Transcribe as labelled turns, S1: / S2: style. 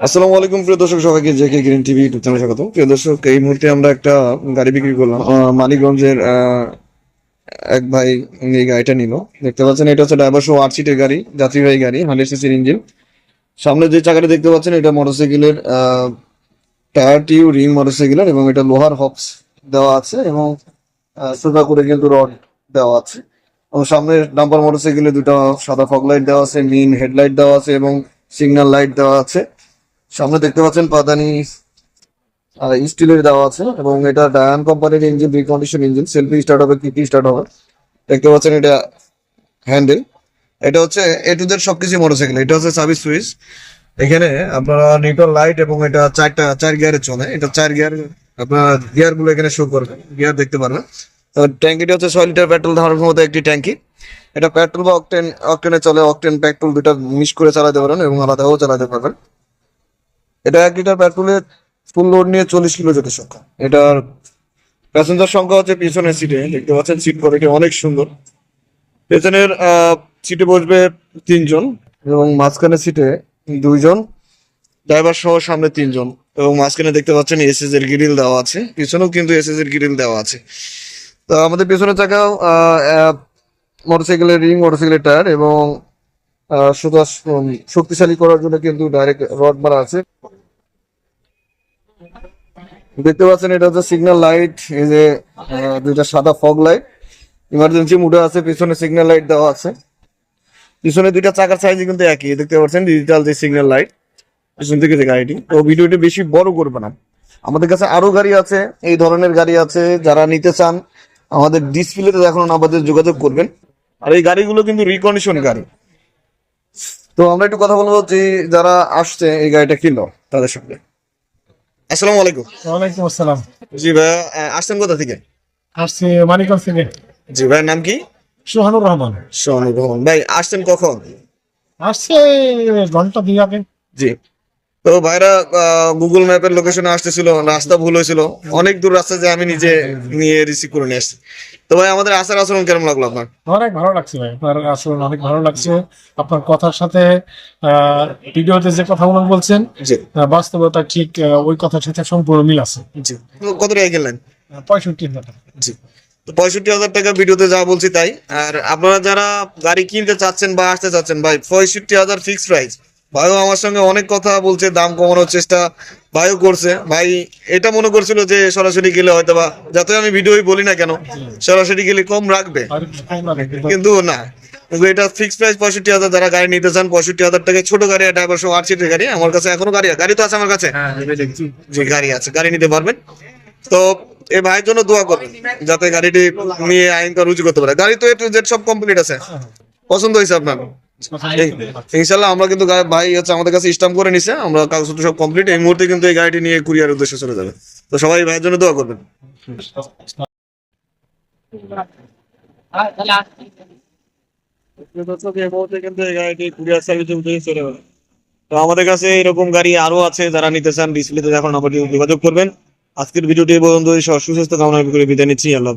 S1: আসসালামু আলাইকুম, প্রিয় দর্শক, সবাইকে জেকে গ্রিন টিভি ইউটিউব চ্যানেলে স্বাগত। প্রিয় দর্শক, এই মুহূর্তে আমরা একটা গাড়ি বিক্রি করলাম। মানিকগঞ্জের এক ভাই এই গাড়িটা নিল। দেখতে পাচ্ছেন, এটা হচ্ছে ড্রাইভার শো আট সিটের গাড়ি, যাত্রীবাহী গাড়ি, হান্ড্রেড সিসির ইঞ্জিন। সামনে যে চাকাটা দেখতে পাচ্ছেন, এটা মোটরসাইকেলের টায়ার টিউ রিং মোটরসাইকেলের এবং এটা লোহার হপস দেওয়া আছে এবং সোজা করে কিন্তু রড দেওয়া আছে। এবং সামনে ডাম্পার মোটরসাইকেলে দুটো সাদা ফগ লাইট দেওয়া আছে মেইন হেডলাইট দেওয়া আছে এবং সিগন্যাল লাইট দেওয়া আছে। সামনে দেখতে পাচ্ছেন পাদানি স্টিলের দেওয়া আছে এবং এটা ডায়ান কোম্পানির engine recondition engine selfie start হবে, কি কি স্টার্ট হবে। দেখতে পাচ্ছেন এটা হ্যান্ডেল এটা হচ্ছে এ টু জেড সবকিছু মোটরসাইকেল এটা হচ্ছে সার্ভিস সুইচ এখানে আপনারা নিউট্রাল লাইট এবং এটা চারটা, চার গিয়ারে চলে। এটা চার গিয়ার আপনার গিয়ারগুলো এখানে শো করবে গিয়ার দেখতে পারবেন। ট্যাঙ্কিটা হচ্ছে ছয় লিটার পেট্রোল ধারণ ক্ষমতা একটি ট্যাঙ্কি। এটা পেট্রোল বা অকটেন অকটেনে চলে অকটেন পেট্রোল দুটা মিক্স করে চালাতে পারেন এবং আলাদাও চালাতে পারবেন। এটা এক লিটার পেট্রোলের ফুল লোড নিয়ে চল্লিশ কিলো যেতে সংখ্যা। এটার প্যাসেঞ্জার সংখ্যা হচ্ছে পিছনের সিটে দেখতে পাচ্ছেন সিট কোয়ালিটি অনেক সুন্দর। পেছনের সিটে বসবে তিনজন এবং মাঝখানের সিটে দুইজন ড্রাইভার সহ সামনে তিনজন এবং মাঝখানে দেখতে পাচ্ছেন এসএস এর গ্রিল দেওয়া আছে, পিছনেও কিন্তু এসএস এর গ্রিল দেওয়া আছে। তো আমাদের পেছনের চাকাও মোটরসাইকেলের রিং মোটরসাইকেলের টায়ার এবং শক্তিশালী করার জন্য কিন্তু ডাইরেক্ট রড মারা আছে। দেখতে পাচ্ছেন, এটা হচ্ছে সিগন্যাল লাইট এই যে দুইটা সাদা ফগ লাইট ইমার্জেন্সি মুডে আছে, পিছনে সিগন্যাল লাইট দেওয়া আছে। পিছনে দুইটা চাকার সাইজ কিন্তু একই, দেখতে পাচ্ছেন ডিজিটাল যে সিগন্যাল লাইট পিছন থেকে যে গাড়িটি। তো ভিডিওটি বেশি বড় করবে না। আমাদের কাছে আরও গাড়ি আছে, এই ধরনের গাড়ি আছে, যারা নিতে চান, আমাদের ডিসপ্লে ডিসপ্লেতে এখন আমাদের যোগাযোগ করবেন। আর এই গাড়িগুলো কিন্তু রিকন্ডিশন গাড়ি। তো আমরা একটু কথা বলব যে, যারা আসছে, এই গাড়িটা কিনলো, তাদের সঙ্গে। আসসালামু আলাইকুম।
S2: ওয়ালাইকুম আসসালাম।
S1: জি ভাইয়া আহ, আসছেন কোথা থেকে?
S2: আসছি মানিকগঞ্জ থেকে।
S1: জি ভাই নাম কি?
S2: সোহানুর রহমান।
S1: সোহানুর রহমান। ভাই আসছেন কখন?
S2: আসছে ঘণ্টা দুই আগে।
S1: জি। তো ভাইরা গুগল ম্যাপের লোকেশনে আসতেছিল রাস্তা ভুল হয়েছিল। অনেক দূর রাস্তা যে আমি নিজে নিয়ে রিসিভ করে নিয়ে আসছি। তো ভাই আমাদের আসার আচরণ কেমন লাগল আপনার?
S2: অনেক ভালো লাগছে ভাই আপনার আসলে অনেক ভালো লাগছে। আপনার কথার সাথে আহ, ভিডিওতে যে কথাগুলো বলছেন বাস্তবতা ঠিক ওই কথার সাথে সম্পূর্ণ মিল আছে।
S1: জি। কত টাকা
S2: আহ, পঁয়ষট্টি হাজার টাকা।
S1: জি। তো পঁয়ষট্টি হাজার টাকা ভিডিওতে যা বলছি তাই। আর আপনারা যারা গাড়ি কিনতে চাচ্ছেন বা আসতে চাচ্ছেন ভাই পঁয়ষট্টি হাজার ফিক্সড প্রাইস ভাইও আমার সঙ্গে অনেক কথা বলছে দাম কমানোর চেষ্টা ভাইও করছে। ভাই এটা মনে করছিল যে সরাসরি গেলে হয়তো বা যাতে আমি ভিডিওই বলি না কেন সরাসরি গেলে কম রাখবে।
S2: একটু কিন্তু
S1: না এটা ফিক্স প্রাইস পঁয়ষট্টি হাজার যারা গাড়ি নিতে চান পঁয়ষট্টি হাজার টাকা ছোট গাড়ি আর ড্রাইভার সহ আট সিটের গাড়ি আমার কাছে এখনও গাড়ি গাড়ি তো আছে আমার কাছে।
S2: হ্যাঁ
S1: যে গাড়ি আছে গাড়ি নিতে পারবেন। তো এই ভাইয়ের জন্য দোয়া করবেন যাতে গাড়িটি নিয়ে আইনটা রুজু করতে পারে। গাড়ি তো এ টু জেড সব কমপ্লিট আছে। পছন্দ হয়েছে আপনার? ইনশাল্লাহ আমরা কিন্তু ভাই হচ্ছে আমাদের কাছে করে নিছে, আমরা সব কমপ্লিট এই মুহূর্তে কিন্তু এই গাড়িটি নিয়ে কুরিয়ার উদ্দেশ্যে চলে যাবে। তো সবাই ভাইয়ের জন্য দোয়া করবেন। আমাদের কাছে এরকম গাড়ি আরও আছে, যারা নিতে চান ডিসপ্লেতে এখন যোগাযোগ করবেন। আজকের ভিডিওটি পর্যন্ত সুস্বাস্থ্য কামনা করে বিদায় নিচ্ছি, আল্লাহ